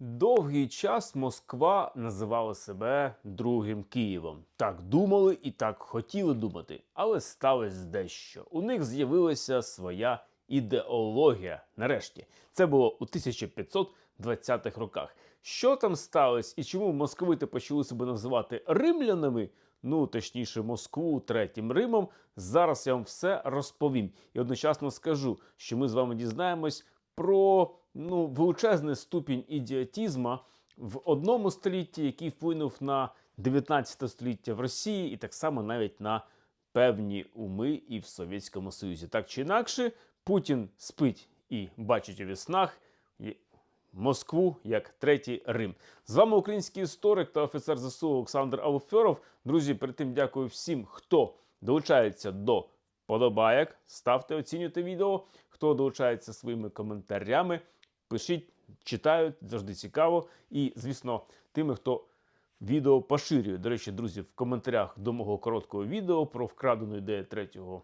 Довгий час Москва називала себе другим Києвом. Так думали і так хотіли думати, але сталося дещо. У них з'явилася своя ідеологія. Нарешті це було у 1520-х роках. Що там сталося і чому московити почали себе називати римлянами? Ну, точніше, Москву третім Римом. Зараз я вам все розповім і одночасно скажу, що ми з вами дізнаємось про ну, величезний ступінь ідіотізма в одному столітті, який вплинув на 19 століття в Росії, і так само навіть на певні уми і в Совєтському Союзі. Так чи інакше, Путін спить і бачить у віснах Москву як третій Рим. З вами український історик та офіцер ЗСУ Олександр Алфьоров. Друзі, перед тим дякую всім, хто долучається до подобаяк. Ставте, оцінюйте відео. Хто долучається своїми коментарями, пишіть, читають, завжди цікаво. І, звісно, тими, хто відео поширює. До речі, друзі, в коментарях до мого короткого відео про вкрадену ідею третього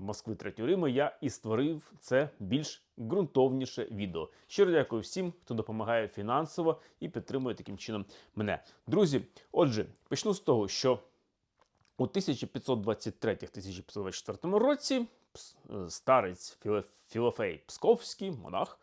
Москви третього Риму я і створив це більш ґрунтовніше відео. Щиро дякую всім, хто допомагає фінансово і підтримує таким чином мене. Друзі, отже, почну з того, що у 1523-1524 році е, старець Філофей Псковський, монах,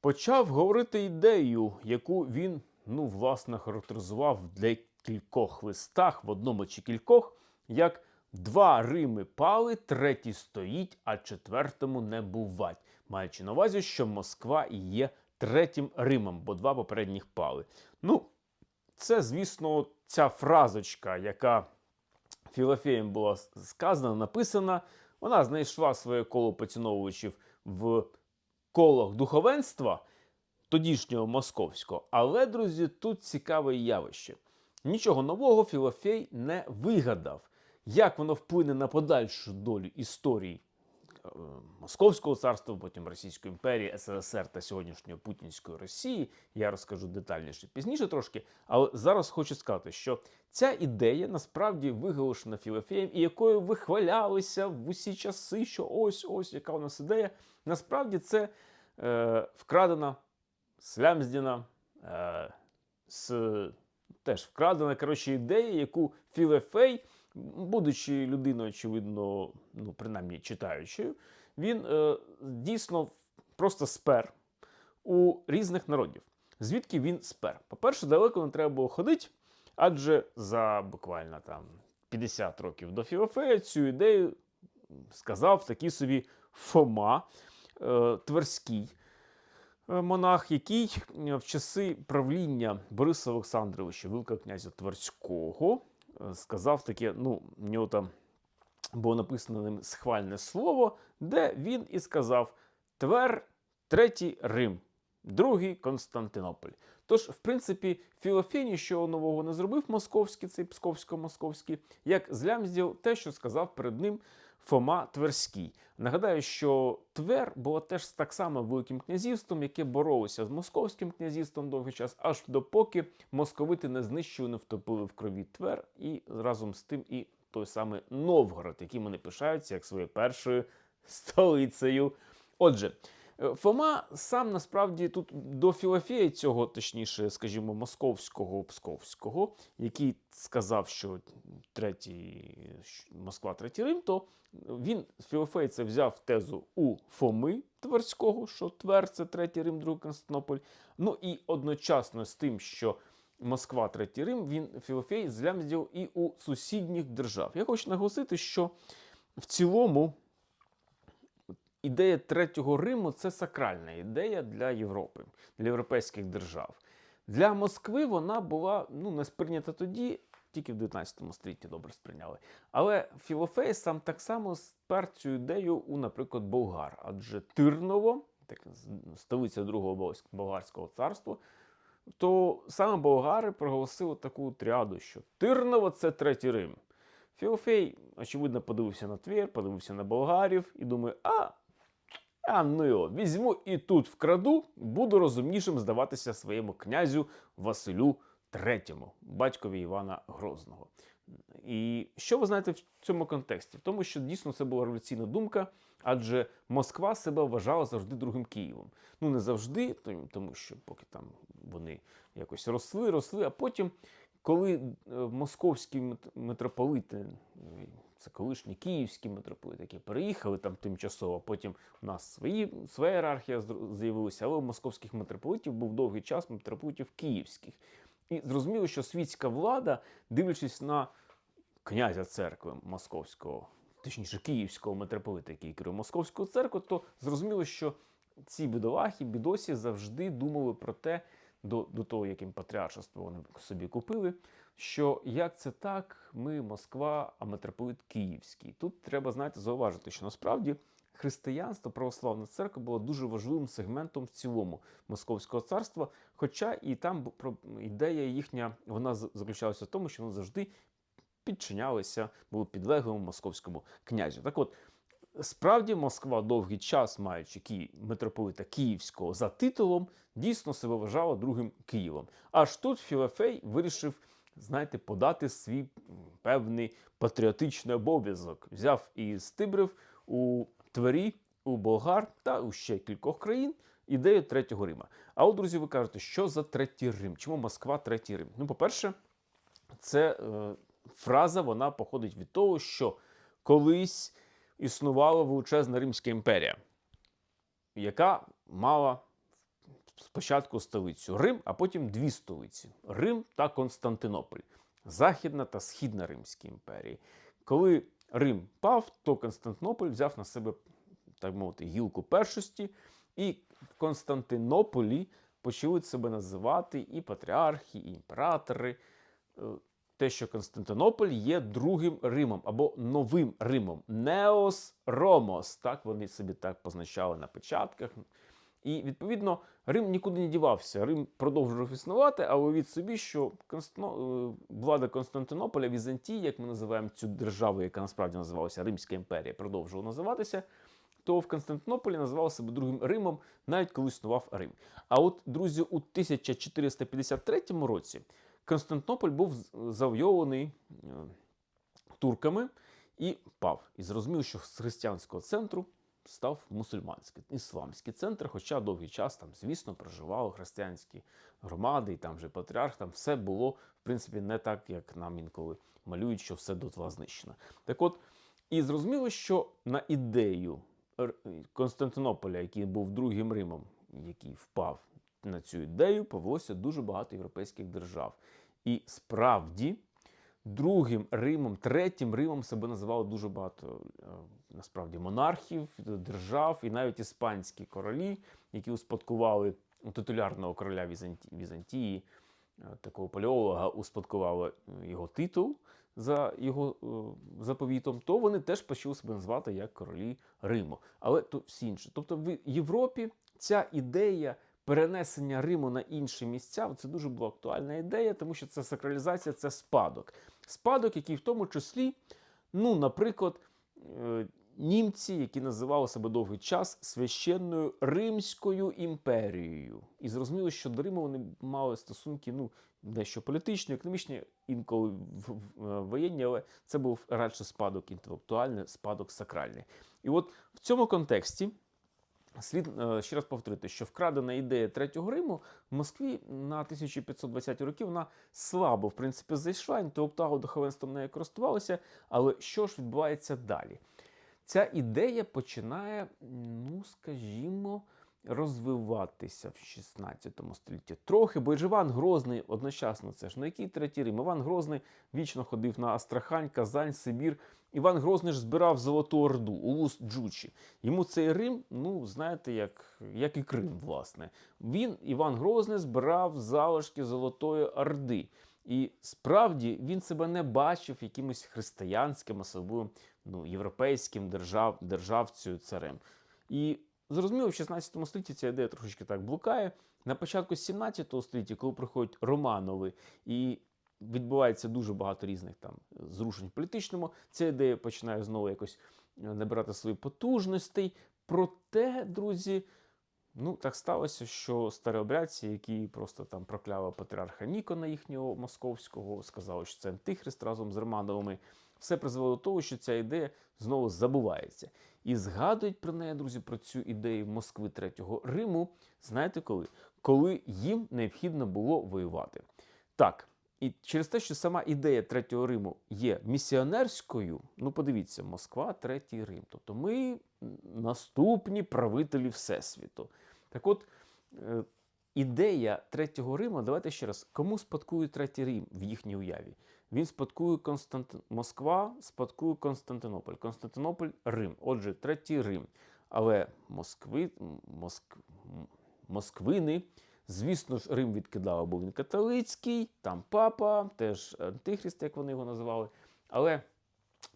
почав говорити ідею, яку він, ну, власне, характеризував в декількох листах, в одному чи кількох, як два Рими пали, третій стоїть, а четвертому не бувать. Маючи на увазі, що Москва і є третім Римом, бо два попередніх пали. Ну, це, звісно, ця фразочка, яка Філофеєм була сказана, написана, вона знайшла своє коло поціновувачів в колах духовенства тодішнього московського. Але, друзі, тут цікаве явище. Нічого нового Філофей не вигадав. Як воно вплине на подальшу долю історії Московського царства, потім Російської імперії, СРСР та сьогоднішньої Путінської Росії, я розкажу детальніше пізніше трошки. Але зараз хочу сказати, що ця ідея насправді виголошена Філофеєм, і якою вихвалялися в усі часи, що ось ось яка у нас ідея. Насправді це е, вкрадена, слямздіна, е, з, теж вкрадена коротше, ідея, яку Філофей, будучи людиною, очевидно, ну, принаймні читаючою, він е, дійсно просто спер у різних народів. Звідки він спер? По-перше, далеко не треба було ходити, адже за буквально там 50 років до Філофея цю ідею сказав такий собі Фома е, Тверський е, монах, який е, в часи правління Бориса Олександровича, Великого князя Тверського, сказав таке, ну, в нього там було написано ним схвальне слово, де він і сказав: Твер, третій Рим, другий Константинополь. Тож, в принципі, Філофій нічого нового не зробив московський, цей псковсько-московський, як злямздів те, що сказав перед ним Фома Тверський. Нагадаю, що Твер була теж так само великим князівством, яке боролося з московським князівством довгий час, аж допоки московити не знищили, не втопили в крові Твер, і разом з тим і той самий Новгород, яким вони пишаються як своєю першою столицею. Отже, Фома сам насправді тут до Філофея цього, точніше, скажімо, московського псковського, який сказав, що третій Москва, третій Рим, то він Філофей це взяв тезу у Фоми Тверського, що Твер це третій Рим, другий Константинополь. Ну і одночасно з тим, що Москва, третій Рим, він Філофей злямздів і у сусідніх держав. Я хочу наголосити, що в цілому ідея третього Риму це сакральна ідея для Європи, для європейських держав. Для Москви вона була ну, не сприйнята тоді, тільки в 19 столітті добре сприйняли. Але Філофей сам так само спер цю ідею у, наприклад, болгар. Адже Тирново, так, столиця другого болгарського царства, то саме болгари проголосили таку тріаду, що Тирново це третій Рим. Філофей, очевидно, подивився на Твір, подивився на болгарів і думає, а, а ну його, візьму і тут вкраду, буду розумнішим здаватися своєму князю Василю III, батькові Івана Грозного. І що ви знаєте в цьому контексті? В тому, що дійсно це була революційна думка, адже Москва себе вважала завжди другим Києвом. Ну не завжди, тому що поки там вони якось росли, росли, а потім, коли е, московські митрополити, е, це колишні київські митрополити, які переїхали там тимчасово, потім у нас свої, своя ієрархія з'явилася, але у московських митрополитів був довгий час митрополитів київських. І зрозуміло, що світська влада, дивлячись на князя церкви московського, точніше київського митрополита, який керує московською церквою, то зрозуміло, що ці бідолахи, бідосі завжди думали про те, до, до того, яким патріаршество вони собі купили, що як це так, ми Москва, а митрополит Київський. Тут треба, знаєте, зауважити, що насправді християнство, православна церква було дуже важливим сегментом в цілому Московського царства. Хоча і там ідея їхня вона заключалася в тому, що вони завжди підчинялися, були підлеглими московському князю. Так от, справді Москва довгий час, маючи Ки... митрополита Київського за титулом, дійсно себе вважала другим Києвом. Аж тут Філофей вирішив, знаєте, подати свій певний патріотичний обов'язок. Взяв і стибрив у Твері, у Болгар та у ще кількох країн ідею третього Рима. А от, друзі, ви кажете, що за третій Рим? Чому Москва третій Рим? Ну, по-перше, це е, фраза вона походить від того, що колись існувала величезна Римська імперія, яка мала спочатку столицю Рим, а потім дві столиці Рим та Константинополь, Західна та Східна Римські імперії. Коли Рим пав, то Константинополь взяв на себе, так мовити, гілку першості, і в Константинополі почали себе називати і патріархи, і імператори. Те, що Константинополь є другим Римом або новим Римом. Неос Ромос. Так вони собі так позначали на печатках. І відповідно Рим нікуди не дівався. Рим продовжував існувати, але від собі, що е, влада Константинополя, Візантії, як ми називаємо цю державу, яка насправді називалася Римська імперія, продовжувала називатися. То в Константинополі називав себе другим Римом, навіть коли існував Рим. А от, друзі, у 1453 році Константинополь був завойований е, турками і пав. І зрозумів, що з християнського центру став мусульманський, ісламський центр, хоча довгий час там, звісно, проживали християнські громади, і там же патріарх, там все було, в принципі, не так, як нам інколи малюють, що все дотла знищено. Так от, і зрозуміло, що на ідею Константинополя, який був другим Римом, який впав на цю ідею, повелося дуже багато європейських держав. І справді другим Римом, третім Римом себе називало дуже багато е, насправді монархів, держав, і навіть іспанські королі, які успадкували титулярного короля Візанті... Візантії, е, такого палеолога, успадкували е, його титул за його заповітом, то вони теж почали себе назвати як королі Риму. Але то всі інші. Тобто в Європі ця ідея перенесення Риму на інші місця це дуже була актуальна ідея, тому що це сакралізація, це спадок. Спадок, який в тому числі, ну, наприклад, е, німці, які називали себе довгий час священною Римською імперією. І зрозуміло, що до Риму вони мали стосунки ну, дещо політичні, економічні, інколи е, воєнні, але це був радше спадок інтелектуальний, спадок сакральний. І от в цьому контексті. Слід е, ще раз повторити, що вкрадена ідея третього Риму в Москві на 1520 роки вона слабо, в принципі, зайшла, інтелектуали духовенством нею користувалося. Але що ж відбувається далі? Ця ідея починає, ну скажімо, розвиватися в 16 столітті. Трохи, бо ж Іван Грозний одночасно це ж на який третій Рим? Іван Грозний вічно ходив на Астрахань, Казань, Сибір. Іван Грозний ж збирав Золоту Орду, Улус Джучі. Йому цей Рим, ну знаєте, як, як і Крим, власне. Він, Іван Грозний, збирав залишки Золотої Орди. І справді він себе не бачив якимось християнським, особливо ну, європейським держав, державцею царем. І зрозуміло, в 16 столітті ця ідея трошечки так блукає. На початку 17 століття, коли приходять Романови і відбувається дуже багато різних там зрушень в політичному, ця ідея починає знову якось е, набирати свої потужностей. Проте, друзі, Ну, так сталося, що старообрядці, які просто там прокляли патріарха Нікона їхнього московського, сказали, що це антихрист разом з Романовими, все призвело до того, що ця ідея знову забувається. І згадують про неї, друзі, про цю ідею Москви Третього Риму. Знаєте коли? Коли їм необхідно було воювати. Так, і через те, що сама ідея Третього Риму є місіонерською, ну подивіться, Москва, Третій Рим. Тобто ми наступні правителі Всесвіту. Так от, е, ідея Третього Риму, давайте ще раз, кому спадкує Третій Рим в їхній уяві? Він спадкує Константи... Москва, спадкує Константинополь. Константинополь Рим. Отже, Третій Рим. Але Москви, Моск... Москвини, звісно ж, Рим відкидали, бо він католицький, там папа, теж антихрист, як вони його називали. Але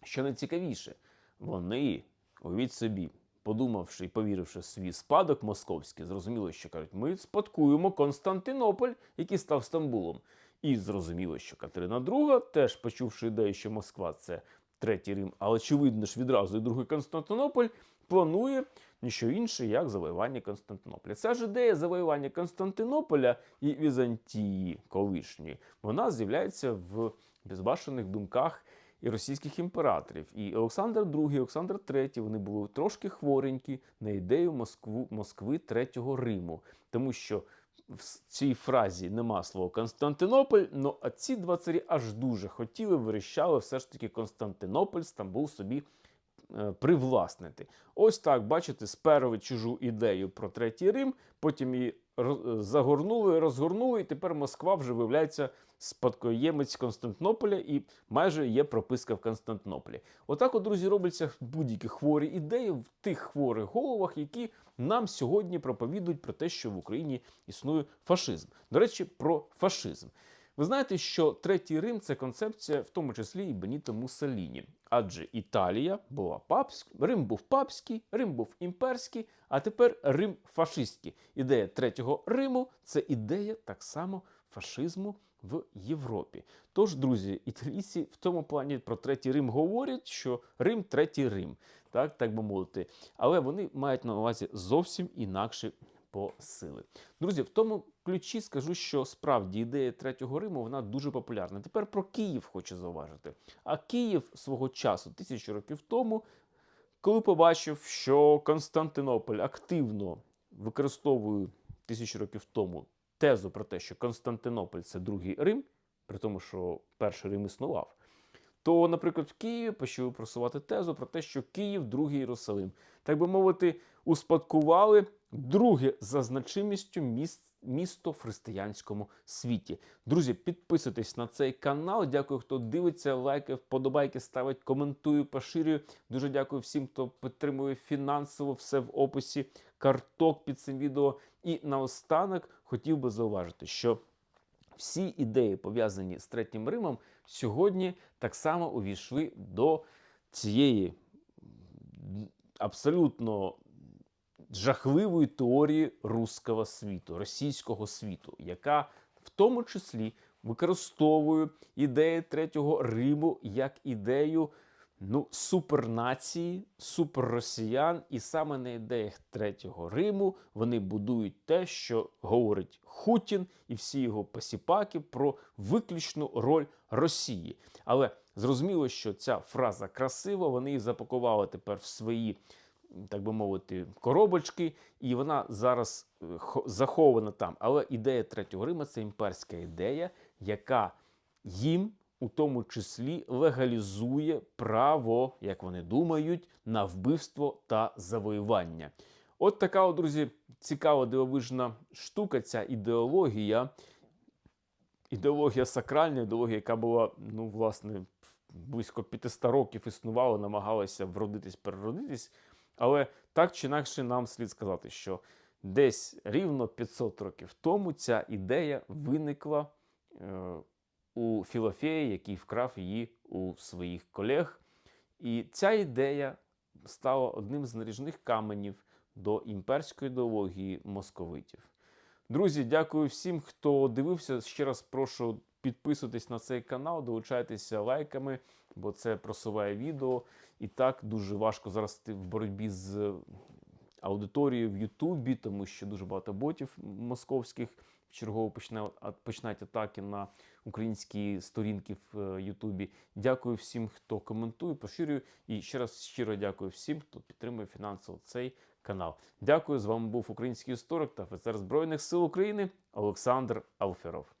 що найцікавіше, вони, уявіть собі, подумавши і повіривши в свій спадок московський, зрозуміло, що кажуть, ми спадкуємо Константинополь, який став Стамбулом. І зрозуміло, що Катерина II, теж почувши ідею, що Москва це третій Рим, але очевидно ж відразу і другий Константинополь, планує ніщо інше, як завоювання Константинополя. Ця ж ідея завоювання Константинополя і Візантії колишньої, вона з'являється в безбашених думках і російських імператорів. І Олександр II, Олександр III, вони були трошки хворенькі на ідею Москву, Москви Третього Риму, тому що в цій фразі нема слова Константинополь, ну а ці два царі аж дуже хотіли, вирішали все ж таки Константинополь, Стамбул собі е, привласнити. Ось так, бачите, сперли чужу ідею про Третій Рим, потім її загорнули, розгорнули, і тепер Москва вже виявляється спадкоємець Константинополя і майже є прописка в Константинополі. Отак, от, друзі, робляться будь-які хворі ідеї в тих хворих головах, які нам сьогодні проповідують про те, що в Україні існує фашизм. До речі, про фашизм. Ви знаєте, що третій Рим це концепція, в тому числі і Беніто Муссоліні. Адже Італія була папська, Рим був папський, Рим був імперський, а тепер Рим фашистський. Ідея третього Риму це ідея так само фашизму в Європі. Тож, друзі, італійці в тому плані про третій Рим говорять, що Рим третій Рим, так, так би мовити. Але вони мають на увазі зовсім інакші посили. Друзі, в тому ключі скажу, що справді ідея третього Риму вона дуже популярна. Тепер про Київ хочу зауважити. А Київ свого часу, тисячу років тому, коли побачив, що Константинополь активно використовує тисячу років тому тезу про те, що Константинополь це другий Рим, при тому, що перший Рим існував, то, наприклад, в Києві почали просувати тезу про те, що Київ другий Єрусалим. Так би мовити, успадкували друге за значимістю міс- місто в християнському світі. Друзі, підписуйтесь на цей канал. Дякую, хто дивиться, лайки, вподобайки ставить, коментує, поширює. Дуже дякую всім, хто підтримує фінансово все в описі, карток під цим відео. І наостанок хотів би зауважити, що всі ідеї, пов'язані з Третім Римом, сьогодні так само увійшли до цієї абсолютно жахливої теорії руського світу, російського світу, яка в тому числі використовує ідеї Третього Риму як ідею ну, супернації, суперросіян, і саме на ідеях Третього Риму вони будують те, що говорить Хутін і всі його посіпаки про виключну роль Росії. Але зрозуміло, що ця фраза красива, вони її запакували тепер в свої. Так би мовити, коробочки, і вона зараз е, захована там. Але ідея Третього Рима це імперська ідея, яка їм у тому числі легалізує право, як вони думають, на вбивство та завоювання. От така, от, друзі, цікава дивовижна штука, ця ідеологія. Ідеологія сакральна, ідеологія, яка була, ну, власне, близько 500 років існувала, намагалася вродитись, переродитись. Але так чи інакше нам слід сказати, що десь рівно 500 років тому ця ідея виникла е, у Філофеї, який вкрав її у своїх колег. І ця ідея стала одним з наріжних каменів до імперської ідеології московитів. Друзі, дякую всім, хто дивився. Ще раз прошу підписуйтесь на цей канал, долучайтеся лайками, бо це просуває відео. І так дуже важко зараз в боротьбі з аудиторію в Ютубі, тому що дуже багато ботів московських чергово починають атаки на українські сторінки в е, Ютубі. Дякую всім, хто коментує, поширює. І ще раз щиро дякую всім, хто підтримує фінансово цей канал. Дякую. З вами був український історик та офіцер Збройних сил України Олександр Алферов.